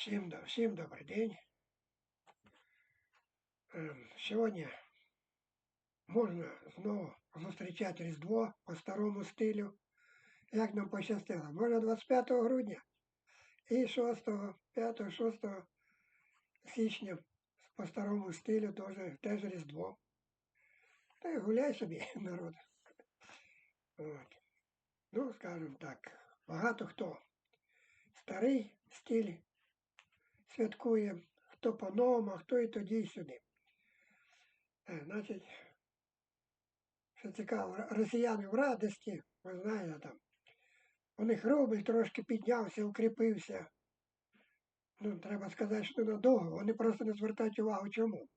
Всім, до- всім добрий день. Сьогодні можна знову зустрічати Різдво по старому стилю. Як нам пощастило. Можна 25 грудня і 6, 5, 6 січня по старому стилю теж, теж Різдво. Та й гуляй собі, народ. От. Ну, скажімо так, багато хто старий стиль святкує, хто по-новому, а хто і тоді, і сюди. Е, Значить, що цікаво, росіяни в радості, ви знаєте, там, у них рубль трошки піднявся, укріпився. Ну, треба сказати, що ненадовго, вони просто не звертають увагу чому.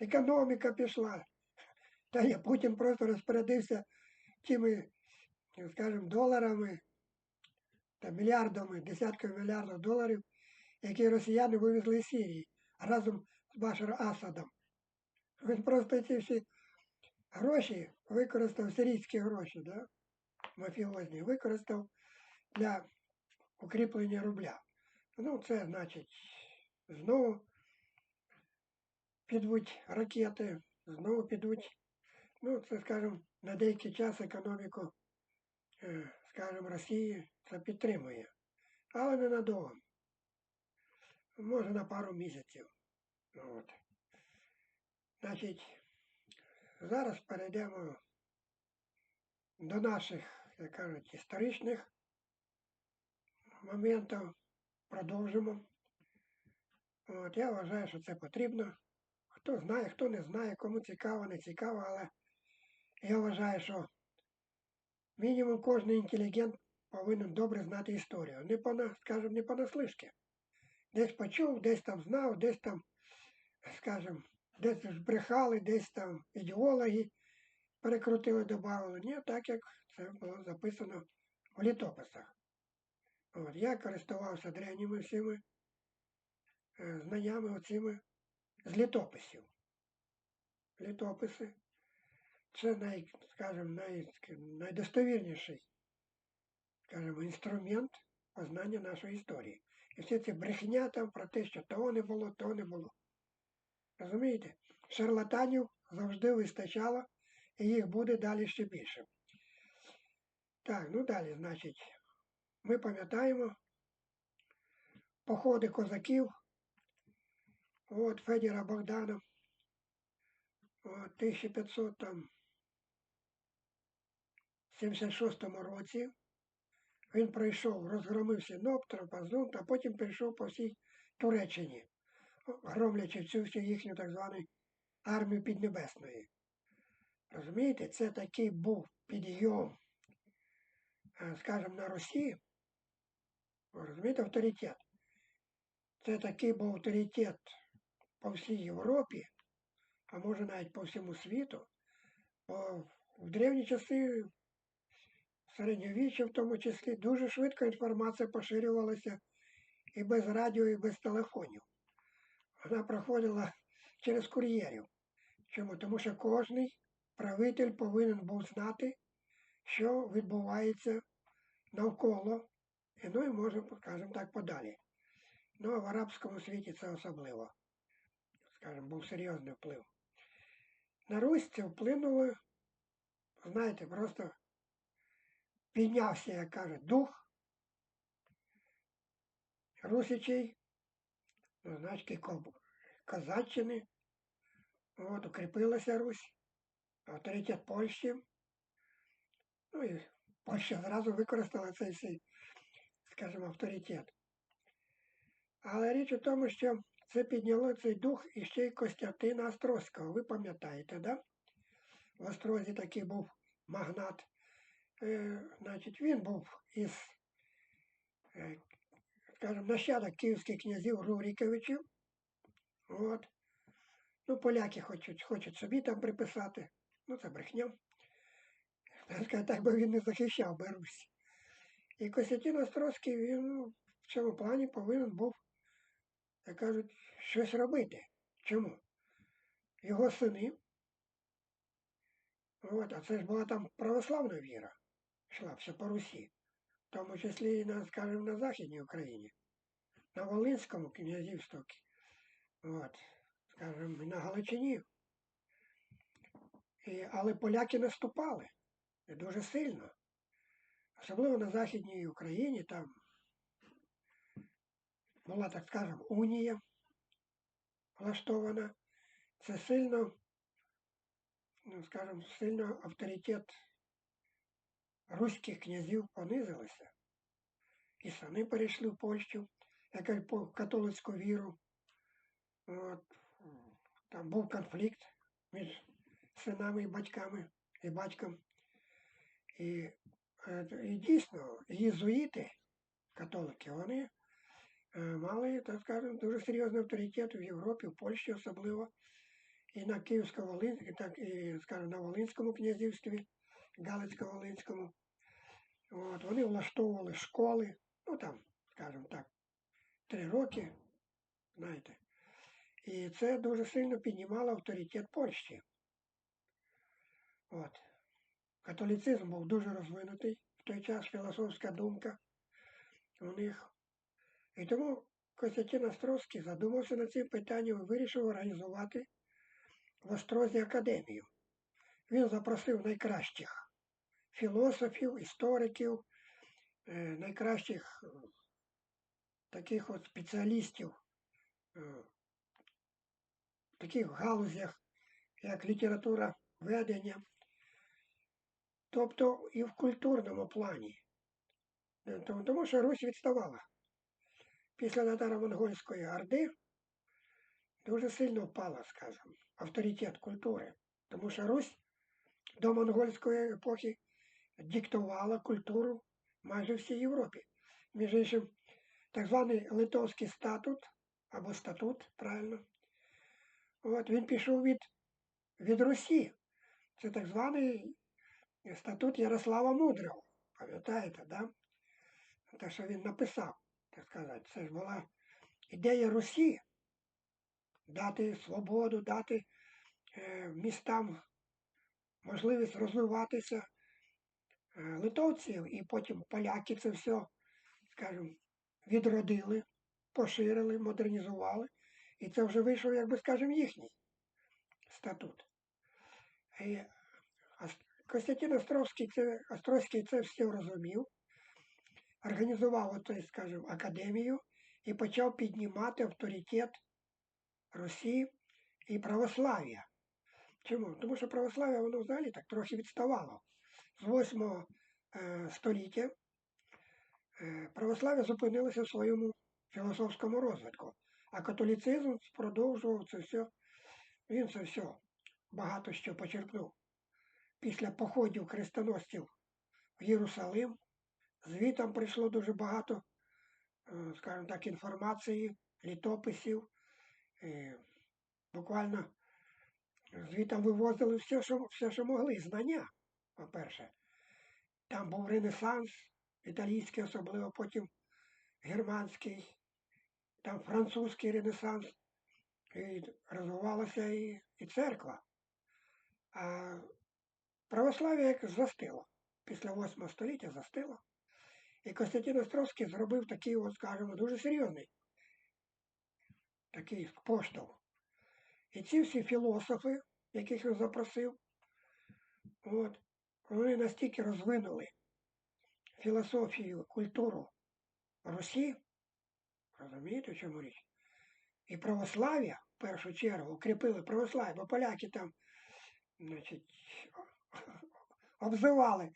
Економіка пішла. Та я Путін просто розпорядився тими, скажімо, доларами, та мільярдами, десятками мільярдів доларів, які росіяни вивезли з Сирії разом з Башар Асадом. Він просто ці всі гроші використав, сирійські гроші, да? мафіозні, використав для укріплення рубля. Ну, це значить, знову підуть ракети, знову підуть, ну, це, скажімо, на деякий час економіку, е, скажімо, Росії це підтримує. Але ненадовго. Може на пару місяців. Ну, От. Значить, зараз перейдемо до наших, як кажуть, історичних моментів. Продовжимо. От, я вважаю, що це потрібно. Хто знає, хто не знає, кому цікаво, не цікаво, але я вважаю, що мінімум кожен інтелігент повинен добре знати історію. Не по, скажімо, не понаслишки. Десь почув, десь там знав, десь там, скажімо, десь ж брехали, десь там ідеологи перекрутили, додавали. Ні, так як це було записано в літописах. От, я користувався древніми всіми е, знаннями оціми з літописів. Літописи це най, скажімо, най, найдостовірніший скажімо, інструмент познання нашої історії. І всі ці брехня там про те, що того не було, того не було. Розумієте? Шарлатанів завжди вистачало, і їх буде далі ще більше. Так, ну далі, значить, ми пам'ятаємо походи козаків. От Федіра Богдана. От 1576 році він пройшов, розгромив Сіноптер, Пазунт, а потім прийшов по всій Туреччині, громлячи всю всю їхню так звану армію Піднебесної. Розумієте, це такий був підйом, е, скажімо, на Русі. Розумієте, авторитет. Це такий був авторитет по всій Європі, а може навіть по всьому світу. Бо в древні часи середньовіччя в тому числі, дуже швидко інформація поширювалася і без радіо, і без телефонів. Вона проходила через кур'єрів. Чому? Тому що кожний правитель повинен був знати, що відбувається навколо, і ну і може, скажімо так, подалі. Ну, а в арабському світі це особливо, скажімо, був серйозний вплив. На Русь це вплинуло, знаєте, просто піднявся, як кажуть, дух Русичей, значить, ко- Козаччини. От, укріпилася Русь, авторитет Польщі. Ну і Польща зразу використала цей свій, скажімо, авторитет. Але річ у тому, що це підняло цей дух іще й Костянтина Острозького. Ви пам'ятаєте, да? В Острозі такий був магнат. Е, значить, він був із, е, скажімо, нащадок київських князів Руріковичів. От. Ну, поляки хочуть, хочуть собі там приписати. Ну, це брехня. Так би він не захищав би Русь. І Костянтин Острозький, він ну, в цьому плані повинен був, як кажуть, щось робити. Чому? Його сини. От, а це ж була там православна віра йшла все по Русі, в тому числі і на, скажімо, на Західній Україні. на Волинському князівстві, от, скажімо, на Галичині. І, але поляки наступали дуже сильно. Особливо на Західній Україні там була, так скажемо, унія влаштована. Це сильно, ну, скажімо, сильно авторитет руських князів понизилися. І самі перейшли в Польщу, яка по католицьку віру. От, там був конфлікт між синами і батьками і батьком. І, е, і дійсно, єзуїти, католики, вони е, мали, так скажемо, дуже серйозний авторитет в Європі, в Польщі особливо, і на Київсько-Волинському, так і, скажімо, на Волинському князівстві, Галицько-Волинському. От, вони влаштовували школи, ну там, скажімо так, три роки, знаєте. І це дуже сильно піднімало авторитет Польщі. От. Католіцизм був дуже розвинутий в той час філософська думка у них. І тому Костянтин Островський задумався над цим питанням і вирішив організувати в Острозі академію. Він запросив найкращих філософів, істориків, е, найкращих е, таких от спеціалістів е, в таких галузях, як література ведення, тобто і в культурному плані. Тому що Русь відставала. Після татаро-монгольської орди дуже сильно впала, скажімо, авторитет культури. Тому що Русь до монгольської епохи диктувала культуру майже всій Європі. Між іншим, так званий Литовський статут або статут, правильно, от, він пішов від, від Русі. Це так званий статут Ярослава Мудрого. Пам'ятаєте, да? Те, що він написав, так сказати, це ж була ідея Русі дати свободу, дати е, містам можливість розвиватися литовців, і потім поляки це все, скажімо, відродили, поширили, модернізували. І це вже вийшов, як би скажемо, їхній статут. І Костянтин Островський це, Островський це все розумів, організував отой, скажімо, академію і почав піднімати авторитет Русі і православ'я. Чому? Тому що православ'я воно взагалі так трохи відставало. З 8 е, століття е, православ'я зупинилося в своєму філософському розвитку, а католіцизм продовжував це все, він це все багато що почерпнув. Після походів хрестоносців в Єрусалим, звітом прийшло дуже багато, е, скажімо так, інформації, літописів. Е, Буквально звітом вивозили все, що, все, що могли, знання, по-перше. Там був Ренесанс, італійський, особливо потім германський, там французький Ренесанс, і розвивалася і, і церква. А православ'я як застило. Після 8 століття застило. І Костянтин Островський зробив такий, от, скажімо, дуже серйозний такий поштовх. І ці всі філософи, яких він запросив, от, вони настільки розвинули філософію, культуру Русі, розумієте, в чому річ? І православ'я, в першу чергу, укріпили православ'я, бо поляки там, значить, обзивали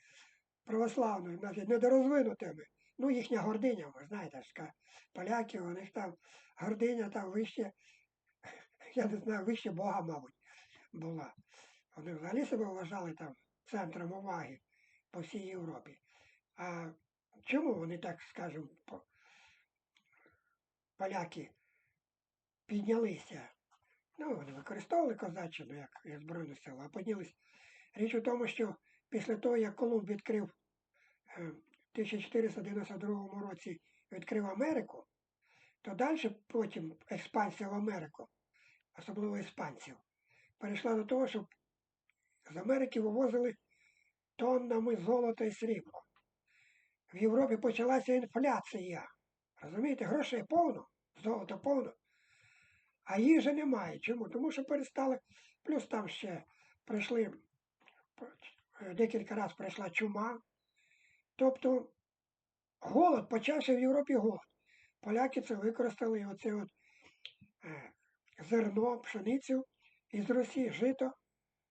православною, значить, недорозвинутими. Ну, їхня гординя, ви знаєте, поляки, у них там гординя там вище, я не знаю, вище Бога, мабуть, була. Вони взагалі себе вважали там центром уваги по всій Європі. А чому вони так, скажімо, поляки піднялися? Ну, вони використовували козаччину як, як Збройну силу, а піднялись. Річ у тому, що після того, як Колумб відкрив е, в 1492 році відкрив Америку, то далі потім експансія в Америку, особливо іспанців, перейшла до того, щоб з Америки вивозили тоннами золота і срібла. В Європі почалася інфляція. Розумієте, грошей повно, золота повно, а їжі немає. Чому? Тому що перестали. Плюс там ще прийшли е, декілька разів прийшла чума. Тобто голод почався в Європі голод. Поляки це використали оце от е, зерно, пшеницю із Росії жито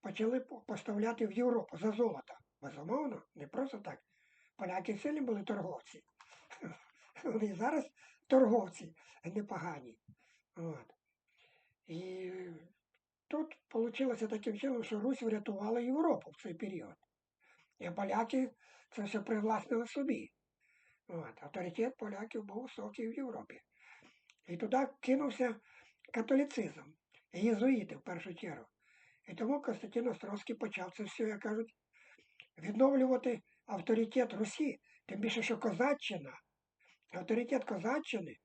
почали поставляти в Європу за золото. Безумовно, не просто так. Поляки сильні були торговці. Вони зараз торговці непогані. От. І тут вийшло таким чином, що Русь врятувала Європу в цей період. І поляки це все привласнили собі. От. Авторитет поляків був високий в Європі. І туди кинувся католіцизм, єзуїти в першу чергу. І тому Константин Островський почав це все, як кажуть, відновлювати авторитет Русі, тим більше, що Козаччина, авторитет Козаччини,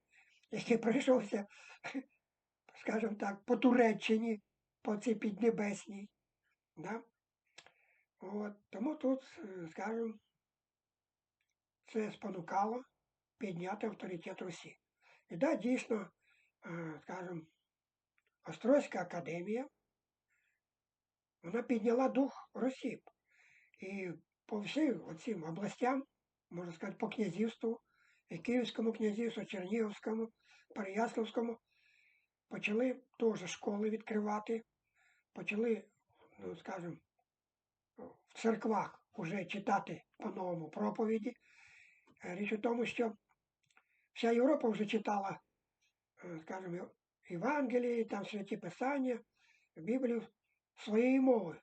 який пройшовся, скажімо так, по Туреччині, по цій Піднебесній. Да? От, тому тут, е, скажімо, це спонукало підняти авторитет Русі. І да, дійсно, е, скажімо, Острозька академія, вона підняла дух Русі. І по всім оцим областям, можна сказати, по князівству, і Київському князівству, Чернігівському, Переяславському, почали теж школи відкривати, почали, ну, скажімо, в церквах вже читати по-новому проповіді. Річ у тому, що вся Європа вже читала, е, скажімо, Євангелії, там святі Писання, Біблію своєю мовою.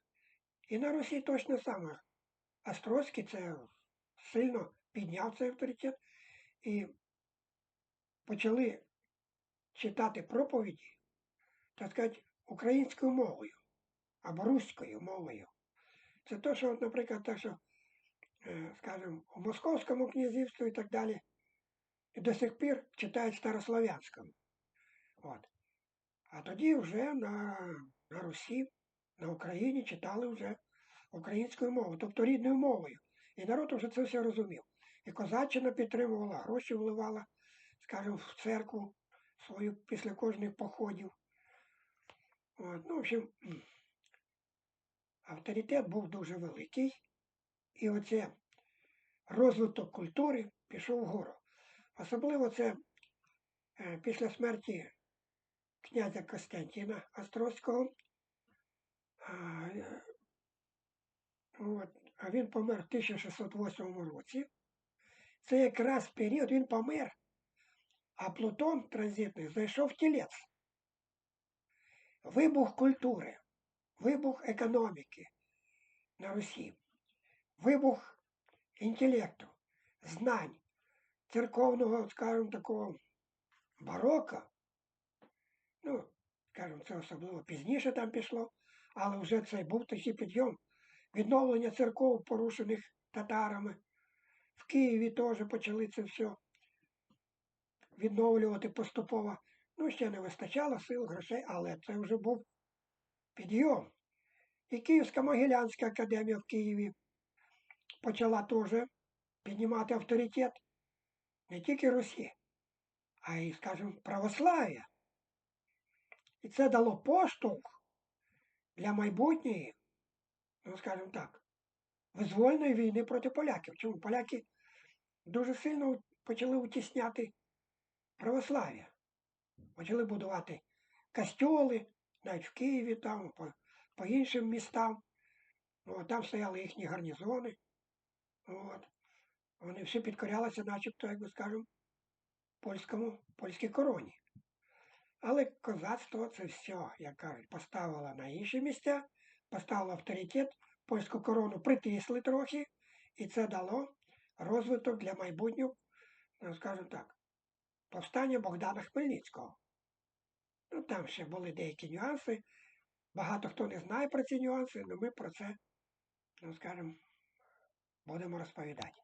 І на Русі точно саме. Острозький це сильно підняв цей авторитет і почали читати проповіді, так сказати, українською мовою або руською мовою. Це те, що, наприклад, так, що, е, скажімо, у Московському князівстві і так далі, до сих пір читають старослов'янському. От. А тоді вже на, на Русі, на Україні читали вже українською мовою, тобто рідною мовою. І народ вже це все розумів. І козаччина підтримувала, гроші вливала, скажімо, в церкву свою після кожних походів. От. Ну, в общем, авторитет був дуже великий. І оце розвиток культури пішов вгору. Особливо це е, після смерті князя Костянтина Острозького. От, а він помер в 1608 році. Це якраз період він помер, а Плутон транзитний зайшов в тілець. Вибух культури, вибух економіки на Русі, вибух інтелекту, знань, церковного, скажімо, такого барока. Ну, скажімо, це особливо пізніше там пішло, але вже це був такий підйом відновлення церков, порушених татарами. В Києві теж почали це все відновлювати поступово. Ну, ще не вистачало сил, грошей, але це вже був підйом. І Київська Могилянська академія в Києві почала теж піднімати авторитет не тільки Русі, а й, скажімо, православ'я. І це дало поштовх для майбутньої, ну, скажімо так, визвольної війни проти поляків. Чому поляки дуже сильно почали утісняти православ'я. Почали будувати костьоли, навіть в Києві, там, по, по іншим містам. От, там стояли їхні гарнізони. От. Вони всі підкорялися, начебто, як би скажемо, польському, польській короні. Але козацтво це все, як кажуть, поставило на інші місця, поставило авторитет, польську корону притисли трохи, і це дало розвиток для майбутнього, ну, скажімо так, повстання Богдана Хмельницького. Ну, там ще були деякі нюанси. Багато хто не знає про ці нюанси, але ми про це, ну, скажімо, будемо розповідати.